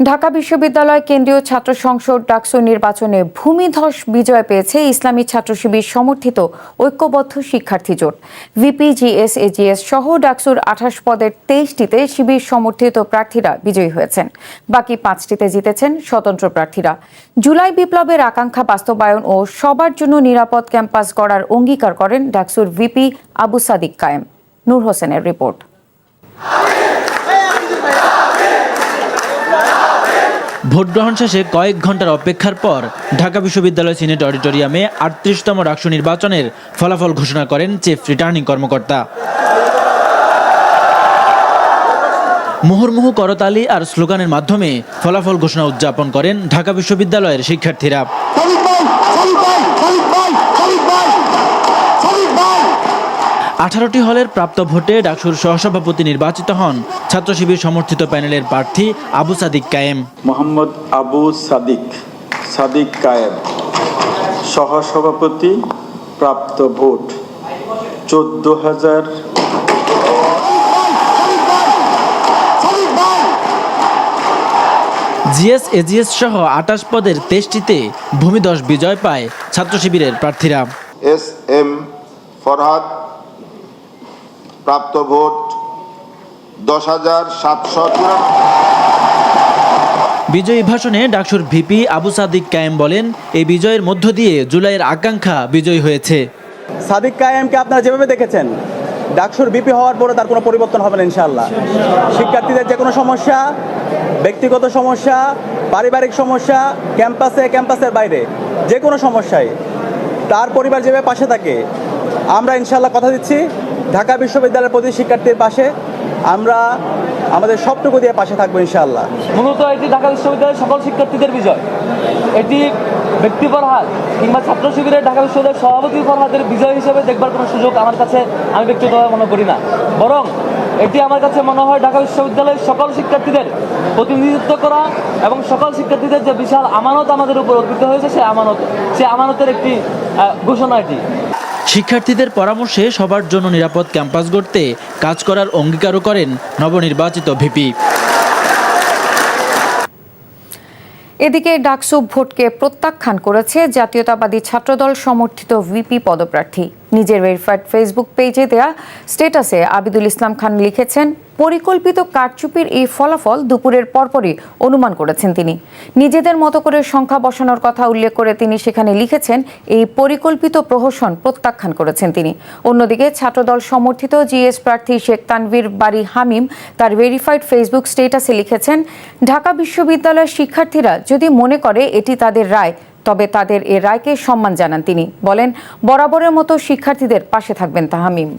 ঢাকা বিশ্ববিদ্যালয় কেন্দ্রীয় ছাত্র সংসদ ডাকসু নির্বাচনে ভূমিধস বিজয় পেয়েছে ইসলামী ছাত্র শিবির সমর্থিত ঐক্যবদ্ধ শিক্ষার্থী জোট। ভিপিজিএস এজিএস সহ ডাকসুর আঠাশ পদের তেইশটিতে শিবির সমর্থিত প্রার্থীরা বিজয়ী হয়েছেন। বাকি পাঁচটিতে জিতেছেন স্বতন্ত্র প্রার্থীরা। জুলাই বিপ্লবের আকাঙ্ক্ষা বাস্তবায়ন ও সবার জন্য নিরাপদ ক্যাম্পাস গড়ার অঙ্গীকার করেন ডাকসুর ভিপি আবু সাদিক কায়েম। নূর হোসেনের রিপোর্ট। ভোট গ্রহণ শেষে কয়েক ঘণ্টার অপেক্ষার পর ঢাকা বিশ্ববিদ্যালয় সিনেট অডিটোরিয়ামে আটত্রিশতম ডাকসু নির্বাচনের ফলাফল ঘোষণা করেন চিফ রিটার্নিং কর্মকর্তা। মুহুর্মুহু করতালি আর স্লোগানের মাধ্যমে ফলাফল ঘোষণা উদযাপন করেন ঢাকা বিশ্ববিদ্যালয়ের শিক্ষার্থীরা। আঠারোটি হলের প্রাপ্ত ভোটে ডাকসুর সহসভাপতি নির্বাচিত হন। ছাত্র শিবির সমর্থিত প্যানেলের প্রার্থী আবু সাদিক কায়েম। মোহাম্মদ আবু সাদিক সাদিক কায়েম। সহসভাপতি প্রাপ্ত ভোট চোদ্দ হাজার। জিএস এজিএস সহ আটাশ পদের তেইশটিতে ভূমিদশ বিজয় পায় ছাত্র শিবিরের প্রার্থীরা। এস এম ফরহাদ প্রাপ্ত ভোট দশ হাজার সাতশো বিজয়ী ভাষণে ডাকসুর ভিপি আবু সাদিক কায়েম বলেন এই বিজয়ের মধ্য দিয়ে জুলাইয়ের আকাঙ্ক্ষা বিজয় হয়েছে। সাদিক কায়েমকে আপনারা যেভাবে দেখেছেন ডাকসুর বিপি হওয়ার পরে তার কোনো পরিবর্তন হবে না ইনশাল্লাহ শিক্ষার্থীদের যে কোনো সমস্যা ব্যক্তিগত সমস্যা পারিবারিক সমস্যা ক্যাম্পাসে ক্যাম্পাসের বাইরে যে কোনো সমস্যায় তার পরিবার যেভাবে পাশে থাকে আমরা ইনশাল্লাহ কথা দিচ্ছি। ঢাকা বিশ্ববিদ্যালয়ের প্রতি শিক্ষার্থীর পাশে আমরা আমাদের সবটুকু দিয়ে পাশে থাকব, ইনশাআল্লাহ। মূলত এটি ঢাকা বিশ্ববিদ্যালয়ের সকল শিক্ষার্থীদের বিজয়। এটি ব্যক্তি ফরহাদ কিংবা ছাত্র শিবিরের ঢাকা বিশ্ববিদ্যালয়ের সভাপতি ফরহাদের বিজয় হিসেবে দেখবার কোনো সুযোগ আমার কাছে আমি ব্যক্তিগতভাবে মনে করি না। বরং এটি আমার কাছে মনে হয় ঢাকা বিশ্ববিদ্যালয়ের সকল শিক্ষার্থীদের প্রতিনিধিত্ব করা এবং সকল শিক্ষার্থীদের যে বিশাল আমানত আমাদের উপর অর্পিত হয়েছে, সে আমানত সে আমানতের একটি ঘোষণা এটি। শিক্ষার্থীদের পরামর্শে সবার জন্য নিরাপদ ক্যাম্পাস গড়তে কাজ করার অঙ্গীকারও করেন নবনির্বাচিত ভিপি। এদিকে ডাকসু ভোটকে প্রত্যাখ্যান করেছে জাতীয়তাবাদী ছাত্রদল সমর্থিত ভিপি পদপ্রার্থী। নিজের ভেরিফাইড ফেসবুক পেজে দেয়া স্টেটাসে আবিদুল ইসলাম খান লিখেছেন পরিকল্পিত কারচুপির এই ফলাফল দুপুরের পরপরই অনুমান করেছেন তিনি। নিজেদের মতো করে সংখ্যা বসানোর কথা উল্লেখ করে তিনি সেখানে লিখেছেন, এই পরিকল্পিত প্রহসন প্রত্যাখ্যান করেছেন তিনি। অন্যদিকে ছাত্রদল সমর্থিত জিএস প্রার্থী শেখ তানভীর বাড়ি হামিম তার ভেরিফাইড ফেসবুক স্টেটাসে লিখেছেন, ঢাকা বিশ্ববিদ্যালয়ের শিক্ষার্থীরা যদি মনে করে এটি তাদের রায়, তবে তাদের এ রায়কে সম্মান জানান তিনি। বলেন, বরাবরের মতো শিক্ষার্থীদের পাশে থাকবেন তাহামিম